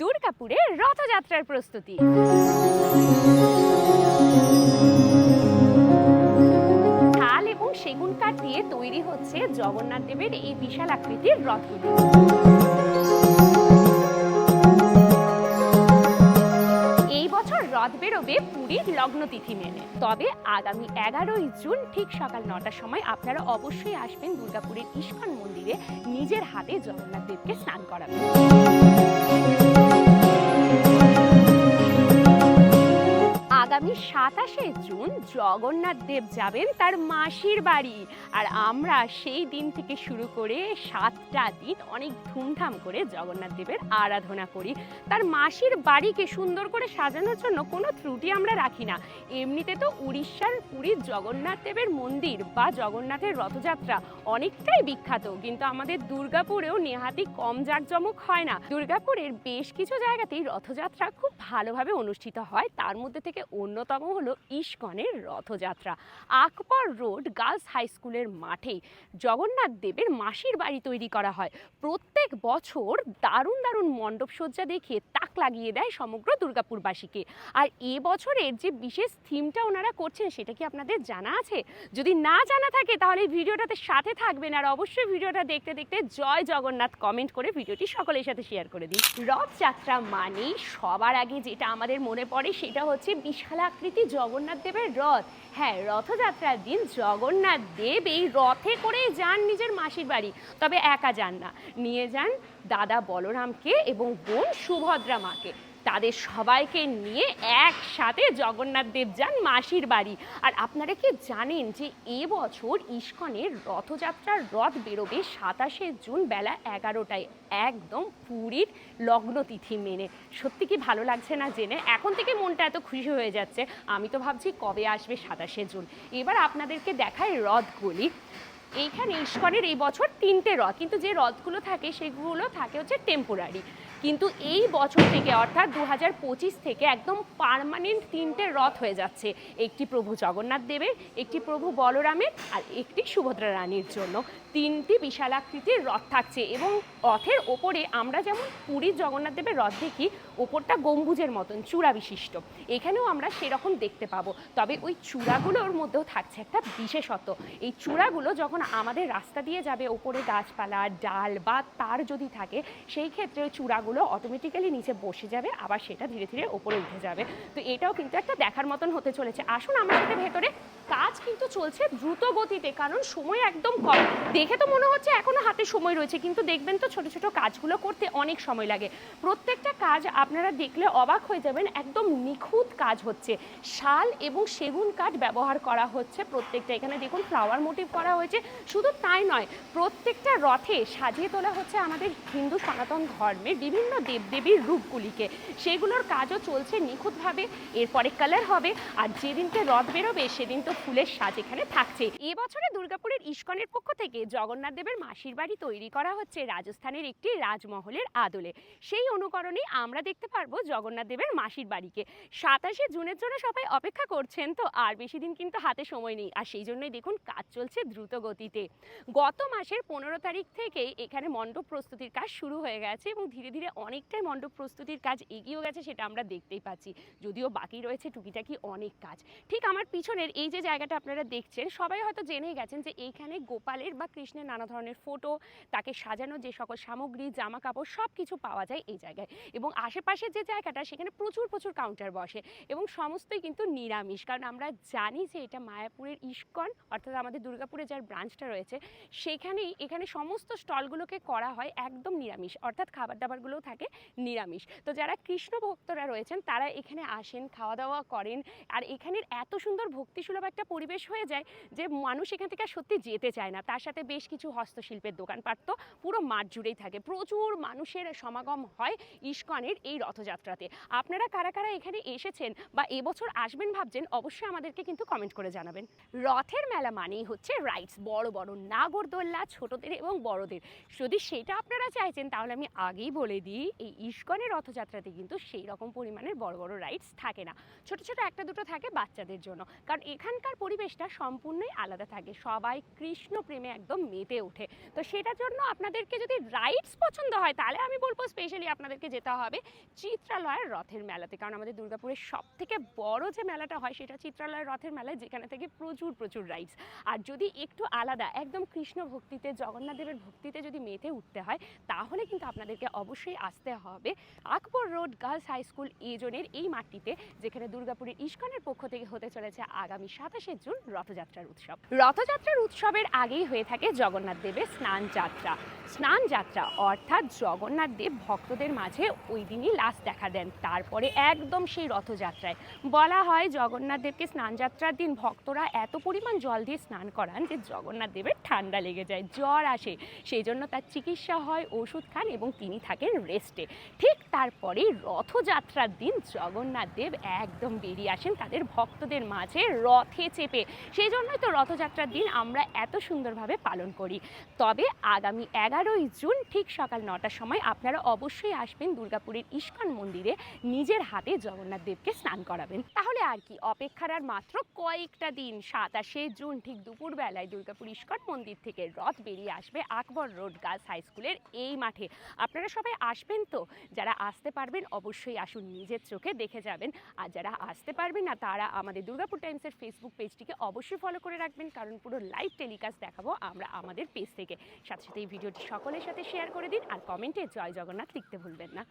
দুর্গাপুরে রথযাত্রার প্রস্তুতি। শাল এবং সেগুন কাঠ দিয়ে তৈরি হচ্ছে জগন্নাথ দেবের এই বিশাল আকৃতির রথগুলি। বেরোবে পুরীর লগ্নতিথি মেনে। তবে আগামী এগারোই জুন ঠিক সকাল নটার সময় আপনারা অবশ্যই আসবেন দুর্গাপুরের ইস্কন মন্দিরে নিজের হাতে জগন্নাথ দেবকে স্নান করাবেন আগামী সাতাশে জুন জগন্নাথ দেব যাবেন তার মাসির বাড়ি। আর আমরা সেই দিন থেকে শুরু করে সাতটা দিন অনেক ধুমধাম করে জগন্নাথ দেবের আরাধনা করি। তার মাসির বাড়িকে সুন্দর করে সাজানোর জন্য কোনো ত্রুটি আমরা রাখি না। এমনিতে তো উড়িষ্যার পুরীর জগন্নাথ দেবের মন্দির বা জগন্নাথের রথযাত্রা অনেকটাই বিখ্যাত। কিন্তু আমাদের দুর্গাপুরেও নেহাতি কম জাঁকজমক হয় না। দুর্গাপুরের বেশ কিছু জায়গাতেই রথযাত্রা খুব ভালোভাবে অনুষ্ঠিত হয়। তার মধ্যে থেকে অন্যতম হলো ইস্কনের Rathayatra. Akbar road girls high স্কুলের মাঠে জগন্নাথ দেবের মাসির বাড়ি তৈরি করা হয়। প্রত্যেক বছর দারুণ দারুণ মণ্ডপ সজ্জা দেখিয়ে তাক লাগিয়ে দেয় সমগ্র দুর্গাপুরবাসীকে। আর এ বছরের যে বিশেষ থিমটা ওনারা করছেন সেটা কি আপনাদের জানা আছে? যদি না জানা থাকে তাহলে এই ভিডিওটাতে সাথে থাকবেন আর অবশ্যই ভিডিওটা দেখতে দেখতে জয় জগন্নাথ কমেন্ট করে ভিডিওটি সকলের সাথে শেয়ার করে দিন। রথযাত্রা মানে সবার আগে যেটা আমাদের মনে পড়ে সেটা হচ্ছে বিশাল আকৃতি জগন্নাথ দেবের রথ। হ্যাঁ রথযাত্রার দিন জগন্নাথ দেব এই রথে করেই যান নিজের মাসির বাড়ি। তবে একা যান না। নিয়ে যান দাদা বলরামকে এবং বোন সুভদ্রা মাকে। তাদের সবাইকে নিয়ে একসাথে জগন্নাথ দেব যান মাসির বাড়ি। আর আপনারা কি জানেন যে এবছর ইস্কনের রথযাত্রার রথ বেরোবে সাতাশে জুন বেলা এগারোটায়, একদম পুরীর লগ্ন তিথি মেনে। সত্যি কি ভালো লাগছে না জেনে? এখন থেকে মনটা এত খুশি হয়ে যাচ্ছে। আমি তো ভাবছি কবে আসবে সাতাশে জুন। এবার আপনাদেরকে দেখায় রথগুলি। এইখানে ইস্কনের এই বছর তিনটে রথ, কিন্তু যে রথগুলো থাকে সেগুলো থাকে হচ্ছে টেম্পোরারি কিন্তু এই বছর থেকে, অর্থাৎ দু থেকে একদম পার্মানেন্ট তিনটে রথ হয়ে যাচ্ছে। একটি প্রভু জগন্নাথ দেবের, একটি প্রভু বলরামের আর একটি সুভদ্রা রানীর জন্য। তিনটি বিশালাকৃতির রথ থাকছে এবং রথের ওপরে আমরা যেমন পুরীর জগন্নাথ দেবের রথ দেখি, ওপরটা গম্বুজের মতন, চূড়া বিশিষ্ট। এখানেও আমরা সেরকম দেখতে পাবো। তবে ওই চূড়াগুলোর মধ্যেও থাকছে একটা বিশেষত্ব। এই চূড়াগুলো যখন আমাদের রাস্তা দিয়ে যাবে, ওপরে গাছপালা, ডাল বা তার যদি থাকে, সেই ক্ষেত্রে ওই চূড়াগুলো অটোমেটিক্যালি নিচে বসে যাবে, আবার সেটা ধীরে ধীরে ওপরে উঠে যাবে। তো এটাও কিন্তু একটা দেখার মতন হতে চলেছে। আসুন আমার সাথে ভেতরে। কাজ কিন্তু চলছে দ্রুত গতিতে, কারণ সময় একদম কম। দেখে তো মনে হচ্ছে এখনও হাতে সময় রয়েছে, কিন্তু দেখবেন তো ছোট ছোট কাজগুলো করতে অনেক সময় লাগে। প্রত্যেকটা কাজ আপনারা দেখলে অবাক হয়ে যাবেন, একদম নিখুঁত কাজ হচ্ছে। শাল এবং সেগুন কাঠ ব্যবহার করা হচ্ছে প্রত্যেকটা। এখানে দেখুন ফ্লাওয়ার মোটিভ করা হয়েছে। শুধু তাই নয়, প্রত্যেকটা রথে সাজিয়ে তোলা হচ্ছে আমাদের হিন্দু সনাতন ধর্মের বিভিন্ন দেবদেবীর রূপগুলিকে। সেগুলোর কাজও চলছে নিখুঁতভাবে, এরপরে কালার হবে, আর যেদিনকে রথ বেরোবে, সেদিন তো ফুলের সাজ এখানে থাকছে। এবছরে দুর্গাপুরের ইস্কনের পক্ষ থেকে জগন্নাথ দেবের মাসির বাড়ি তৈরি করা হচ্ছে রাজস্থানের একটি রাজমহলের আদলে। সেই অনুকরণে আমরা দেখতে পারব জগন্নাথ দেবের মাসির বাড়িকে। সাতাশে জুনের জন্য সবাই অপেক্ষা করছেন, তো আর বেশি দিন কিন্তু হাতে সময় নেই। আর সেই জন্যই দেখুন কাজ চলছে দ্রুত গতিতে। গত মাসের পনেরো তারিখ থেকে এখানে মণ্ডপ প্রস্তুতির কাজ শুরু হয়ে গেছে এবং ধীরে ধীরে অনেকটাই মণ্ডপ প্রস্তুতির কাজ এগিয়েও গেছে সেটা আমরা দেখতেই পাচ্ছি। যদিও বাকি রয়েছে টুকিটাকি অনেক কাজ। ঠিক আমার পিছনের এই যে জায়গাটা আপনারা দেখছেন, সবাই হয়তো জেনেই গেছেন যে এইখানে গোপালের বা কৃষ্ণের নানা ধরনের ফটো তাকে সাজানো যে সকল সামগ্রী জামা কাপড় সব কিছু পাওয়া যায় এই জায়গায়। এবং আশেপাশের যে জায়গাটা, সেখানে প্রচুর প্রচুর কাউন্টার বসে এবং সমস্তই কিন্তু নিরামিষ। কারণ আমরা জানি যে এটা মায়াপুরের ইস্কন, অর্থাৎ আমাদের দুর্গাপুরে যার ব্রাঞ্চটা রয়েছে, সেখানেই, এখানে সমস্ত স্টলগুলোকে করা হয় একদম নিরামিষ। অর্থাৎ খাবার দাবারগুলোও থাকে নিরামিষ। তো যারা কৃষ্ণ ভক্তরা রয়েছেন, তারা এখানে আসেন খাওয়া দাওয়া করেন। আর এখানের এত সুন্দর ভক্তিসুলভ একটা পরিবেশ হয়ে যায় যে মানুষ এখান থেকে সত্যি যেতে চায় না। তার সাথে বেশ কিছু হস্তশিল্পের দোকানপাট তো পুরো মাঠ জুড়েই থাকে। প্রচুর মানুষের সমাগম হয় ইস্কনের এই রথযাত্রাতে। আপনারা কারা কারা এখানে এসেছেন বা এবছর আসবেন ভাবছেন, অবশ্যই আমাদেরকে কিন্তু কমেন্ট করে জানাবেন। রথের মেলা মানেই হচ্ছে রাইডস বড় বড় নাগরদোল্লা ছোটদের এবং বড়দের। যদি সেটা আপনারা চাইছেন, তাহলে আমি আগেই বলে দিই, এই ইস্কনের রথযাত্রাতে কিন্তু সেই রকম পরিমাণের বড় বড় রাইডস থাকে না। ছোট ছোট একটা দুটো থাকে বাচ্চাদের জন্য। কারণ এখানকার পরিবেশটা সম্পূর্ণই আলাদা থাকে। সবাই কৃষ্ণ প্রেমে একদম মেতে ওঠে। তো সেটার জন্য আপনাদেরকে যদি রাইডস পছন্দ হয়, তাহলে আমি বলব স্পেশালি আপনাদেরকে যেতে হবে চিত্রালয়ের রথের মেলাতে। কারণ আমাদের দুর্গাপুরের সব থেকে বড় যে মেলাটা হয়, সেটা চিত্রালয়ের রথের মেলায় যেখানে থেকে প্রচুর প্রচুর রাইডস আর যদি একটু আলাদা, একদম কৃষ্ণ ভক্তিতে জগন্নাথ দেবের ভক্তিতে যদি মেতে উঠতে হয়, তাহলে কিন্তু আপনাদেরকে অবশ্যই আসতে হবে Akbar road girls high school এজনের এই মাঠটিতে, যেখানে দুর্গাপুরের ইস্কনের পক্ষ থেকে হতে চলেছে আগামী সাতাশে জুন রথযাত্রার উৎসব। রথযাত্রার উৎসবের আগেই হয়ে থাকে জগন্নাথ দেবের স্নান যাত্রা। স্নান যাত্রা অর্থাৎ জগন্নাথ দেব ভক্তদের মাঝে ওই দিনই লাস্ট দেখা দেন। তারপরে একদম সেই রথযাত্রায়। বলা হয় জগন্নাথ দেবকে স্নান যাত্রার দিন ভক্তরা এত পরিমাণ জল দিয়ে স্নান করান যে জগন্নাথ দেবের ঠান্ডা লেগে যায়, জ্বর আসে। সেই জন্য তার চিকিৎসা হয়, ওষুধ খান এবং তিনি থাকেন রেস্টে। ঠিক তারপরে রথযাত্রার দিন জগন্নাথ দেব একদম বেরিয়ে আসেন তাদের ভক্তদের মাঝে রথে। চেপে। সেই জন্যই তো রথযাত্রার দিন আমরা এত সুন্দরভাবে পালন করি। তবে আগামী এগারোই জুন ঠিক সকাল নটার সময় আপনারা অবশ্যই আসবেন দুর্গাপুরের ইস্কন মন্দিরে। নিজের হাতে জগন্নাথ দেবকে স্নান করাবেন। তাহলে আর কি, অপেক্ষার আর মাত্র কয়েকটা দিন, সাতাশে জুন ঠিক দুপুরবেলায় দুর্গাপুর ইস্কন মন্দির থেকে রথ বেরিয়ে আসবে আকবর রোড গার্লস হাই স্কুলের এই মাঠে। আপনারা সবাই আসবেন তো? যারা আসতে পারবেন অবশ্যই আসুন নিজের চোখে দেখে যাবেন। আর যারা আসতে পারবেন না, তারা আমাদের দুর্গাপুর টাইমসের ফেসবুক পেজটিকে অবশ্যই ফলো করে রাখবেন, কারণ পুরো লাইভ টেলিকাস্ট দেখাবো আমরা আমাদের পেজ থেকে। সাথে সাথে এই ভিডিওটি সকলের সাথে শেয়ার করে দিন আর কমেন্টে জয় জগন্নাথ লিখতে ভুলবেন না।